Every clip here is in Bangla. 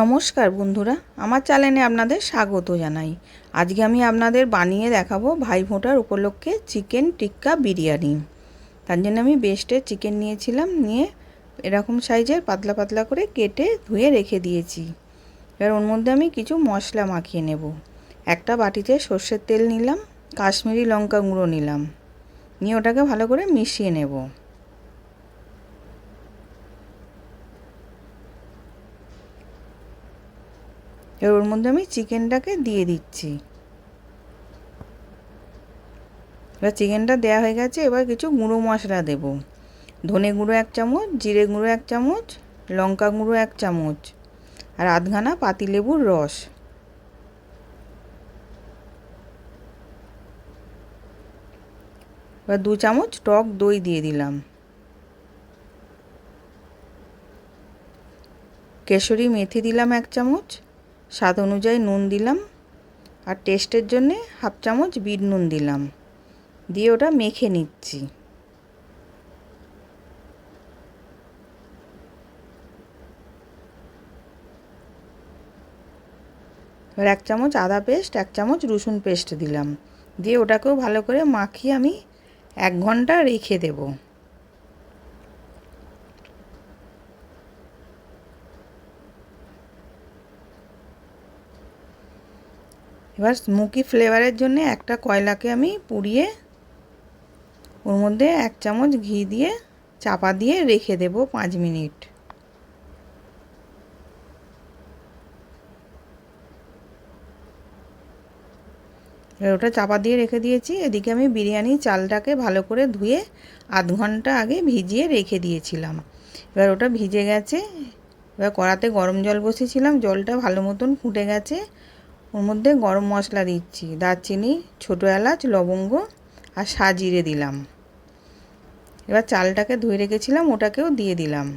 নমস্কার বন্ধুরা, আমার চ্যানেলে আপনাদের স্বাগত জানাই। আজকে আমি আপনাদের বানিয়ে দেখাবো ভাইফোঁটার উপলক্ষে চিকেন টিক্কা বিরিয়ানি। তার জন্য আমি বেস্টে চিকেন নিয়েছিলাম, নিয়ে এরকম সাইজের পাতলা পাতলা করে কেটে ধুয়ে রেখে দিয়েছি। এবার ওর মধ্যে আমি কিছু মশলা মাখিয়ে নেব। একটা বাটিতে সর্ষের তেল নিলাম, কাশ্মীরি লঙ্কা গুঁড়ো নিলাম। নিয়ে ওটাকে ভালো করে মিশিয়ে নেব। এবার ওর মধ্যে আমি চিকেনটাকে দিয়ে দিচ্ছি। এবার চিকেনটা দেওয়া হয়ে গেছে, এবার কিছু গুঁড়ো মশলা দেব। ধনে গুঁড়ো এক চামচ, জিরে গুঁড়ো এক চামচ, লঙ্কা গুঁড়ো এক চামচ, আর আধখানা পাতিলেবুর রস। এবার দু চামচ টক দই দিয়ে দিলাম। কেশরি মেথি দিলাম এক চামচ স্বাদ অনুযায়ী নুন দিলাম আর টেস্টের জন্যে হাফ চামচ বিট নুন দিলাম। দিয়ে ওটা মেখে নিচ্ছি। এবার এক চামচ আদা পেস্ট, এক চামচ রসুন পেস্ট দিলাম। দিয়ে ওটাকেও ভালো করে মাখিয়ে আমি এক ঘণ্টা রেখে দেবো। এবার স্মোকি ফ্লেভারের জন্য একটা কয়লাকে আমি পুড়িয়ে ওর মধ্যে এক চামচ ঘি দিয়ে চাপা দিয়ে রেখে দেব পাঁচ মিনিট। এবার ওটা চাপা দিয়ে রেখে দিয়েছি। এদিকে আমি বিরিয়ানি চালটাকে ভালো করে ধুয়ে আধ ঘণ্টা আগে ভিজিয়ে রেখে দিয়েছিলাম। এবার ওটা ভিজে গেছে। এবার কড়াতে গরম জল বসেছিলাম জলটা ভালো মতন ফুটে গেছে। ওর মধ্যে গরম মশলা দিচ্ছি। দারচিনি, ছোটো এলাচ, লবঙ্গ আর সাজিরে দিলাম। এবার চালটাকে ধুয়ে রেখেছিলাম, ওটাকেও দিয়ে দিলাম।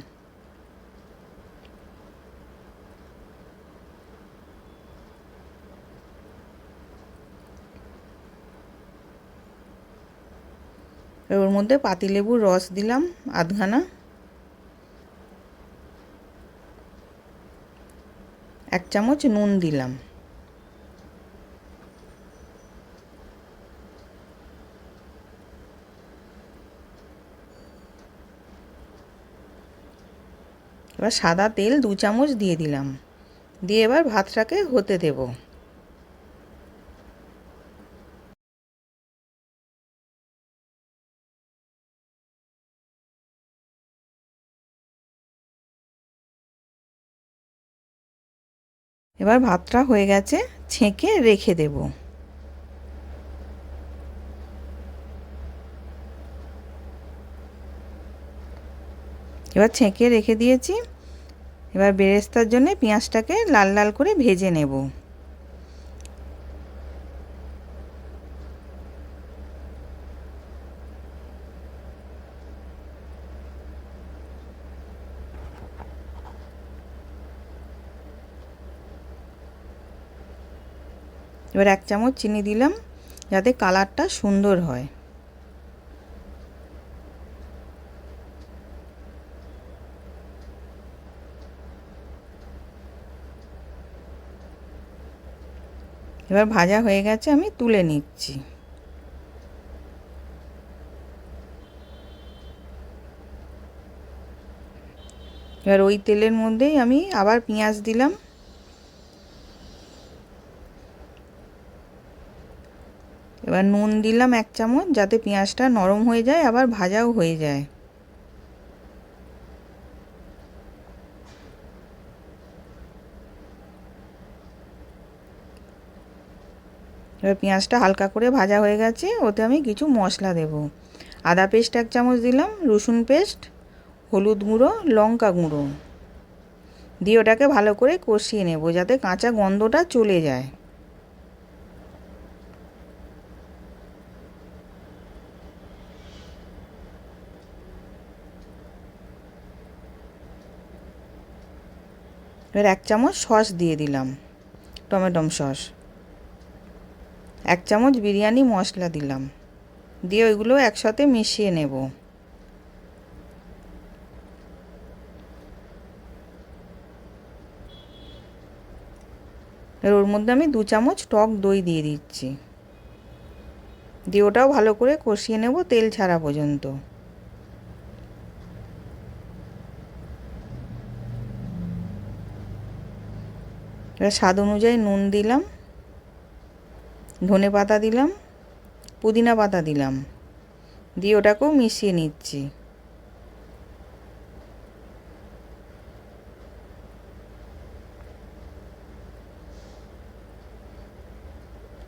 ওর মধ্যে পাতিলেবুর রস দিলাম, আধখানা। এক চামচ নুন দিলাম। এবার সাদা তেল দু চামচ দিয়ে দিলাম। দিয়ে এবার ভাতটাকে হতে দেব। এবার ভাতটা হয়ে গেছে, ছেঁকে রেখে দেবো। এবার ছেঁকে রেখে দিয়েছি। এবার বেরেস্তার জন্য পেঁয়াজটাকে লাল লাল করে ভেজে নেব। এবার এক চামচ চিনি দিলাম যাতে কালারটা সুন্দর হয়। এবার ভাজা হয়ে গেছে, আমি তুলে নিচ্ছি। এবার ওই তেলের মধ্যেই আমি আবার পেঁয়াজ দিলাম। এবার নুন দিলাম এক চামচ, যাতে পেঁয়াজটা নরম হয়ে যায়, আবার ভাজাও হয়ে যায়। এবার পেঁয়াজটা হালকা করে ভাজা হয়ে গেছে, ওতে আমি কিছু মশলা দেব। আদা পেস্ট এক চামচ দিলাম, রসুন পেস্ট, হলুদ গুঁড়ো, লঙ্কা গুঁড়ো। দিয়ে ওটাকে ভালো করে কষিয়ে নেব যাতে কাঁচা গন্ধটা চলে যায়। এবার এক চামচ সস দিয়ে দিলাম টমেটম সস। এক চামচ বিরিয়ানি মশলা দিলাম। দিয়ে ওইগুলো একসাথে মিশিয়ে নেব। এবার ওর মধ্যে আমি দু চামচ টক দই দিয়ে দিচ্ছি। দিয়ে ওটাও ভালো করে কষিয়ে নেব তেল ছাড়া পর্যন্ত। স্বাদ অনুযায়ী নুন দিলাম। ধনে পাতা দিলাম, পুদিনা পাতা দিলাম, দিয়ে ওটাকেও মিশিয়ে নিচ্ছি।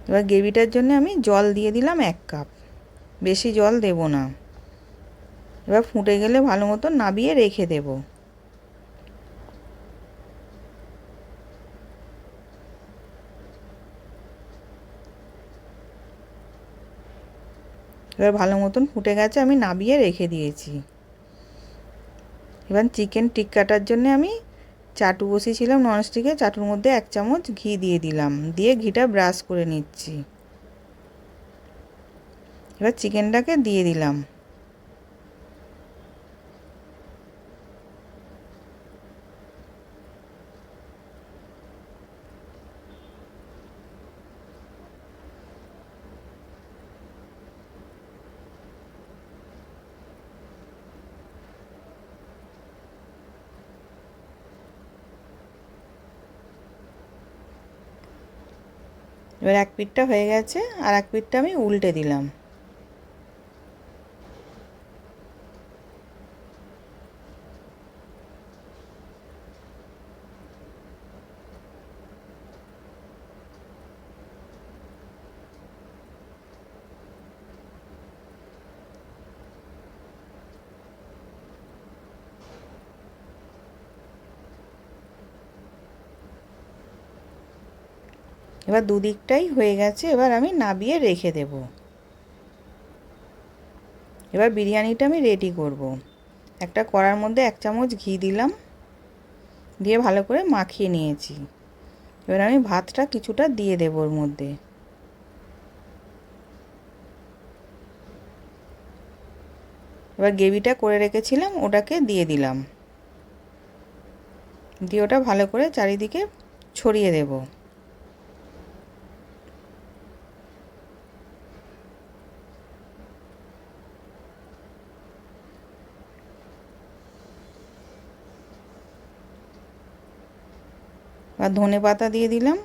এবার গ্রেভিটার জন্য আমি জল দিয়ে দিলাম এক কাপ, বেশি জল দেব না। এবার ফুটে গেলে ভালো মতো নাবিয়ে রেখে দেব। এবার ভালো মতন ফুটে গেছে, আমি নাবিয়ে রেখে দিয়েছি। এবার চিকেন টিক্কাটার জন্য আমি চাটু বসিয়েছিলাম ননস্টিকে চাটুর মধ্যে এক চামচ ঘি দিয়ে দিলাম। দিয়ে ঘিটা ব্রাশ করে নিচ্ছি। এবার চিকেনটাকে দিয়ে দিলাম। এবার এক পিঠটা হয়ে গেছে আর এক পিঠটা আমি উল্টে দিলাম। এবার দুদিকটাই হয়ে গেছে, এবার আমি নাবিয়ে রেখে দেব। এবার বিরিয়ানিটা আমি রেডি করব। একটা কড়ার মধ্যে এক চামচ ঘি দিলাম, দিয়ে ভালো করে মাখিয়ে নিয়েছি। এবার আমি ভাতটা কিছুটা দিয়ে দেব ওর মধ্যে। এবার গ্রেভিটা করে রেখেছিলাম, ওটাকে দিয়ে দিলাম। দিয়ে ওটা ভালো করে চারিদিকে ছড়িয়ে দেবো। আর ধনে পাতা দিয়ে দিলাম।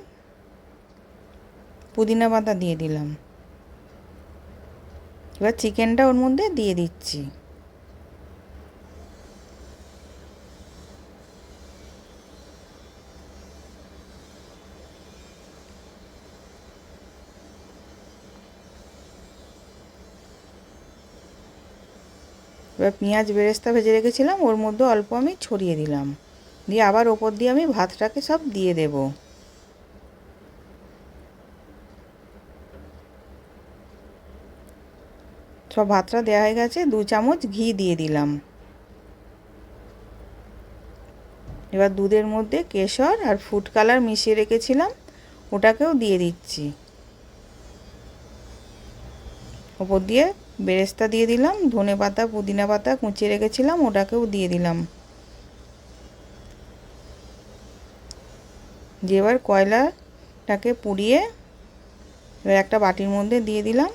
পুদিনা পাতা দিয়ে দিলাম। এবার চিকেনটা ওর মধ্যে দিয়ে দিচ্ছি। এবার পেঁয়াজ বেরেস্তা ভেজে রেখেছিলাম, ওর মধ্যে অল্প আমি ছড়িয়ে দিলাম। দিয়ে আবার ওপর দিয়ে আমি ভাতটাকে সব দিয়ে দেব। সব ভাতটা দেওয়া হয়ে গেছে, দু চামচ ঘি দিয়ে দিলাম। এবার দুধের মধ্যে কেশর আর ফুড কালার মিশিয়ে রেখেছিলাম, ওটাকেও দিয়ে দিচ্ছি। ওপর দিয়ে বেরেস্তা দিয়ে দিলাম ধনে পাতা পুদিনা পাতা কুচিয়ে রেখেছিলাম, ওটাকেও দিয়ে দিলাম। দিয়ে এবার কয়লাটাকে পুড়িয়ে এবার একটা বাটির মধ্যে দিয়ে দিলাম।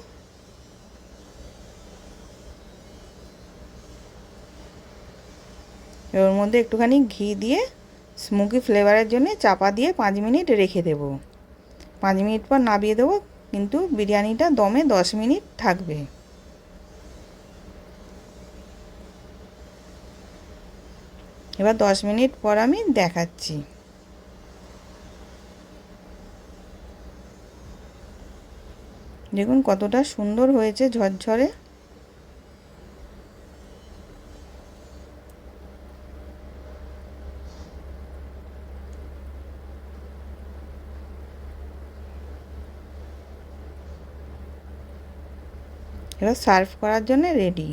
ওর মধ্যে একটুখানি ঘি দিয়ে স্মোকি ফ্লেভারের জন্য চাপা দিয়ে পাঁচ মিনিট রেখে দেব। পাঁচ মিনিট পর নাবিয়ে দেবো, কিন্তু বিরিয়ানিটা দমে দশ মিনিট থাকবে। এবার দশ মিনিট পর আমি দেখাচ্ছি। দেখুন কতটা সুন্দর হয়েছে ঝরঝরে। এবার সার্ভ করার জন্য রেডি।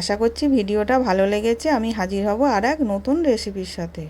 আশা করছি ভিডিওটা ভালো লেগেছে। আমি হাজির হব আর এক নতুন রেসিপির সাথে।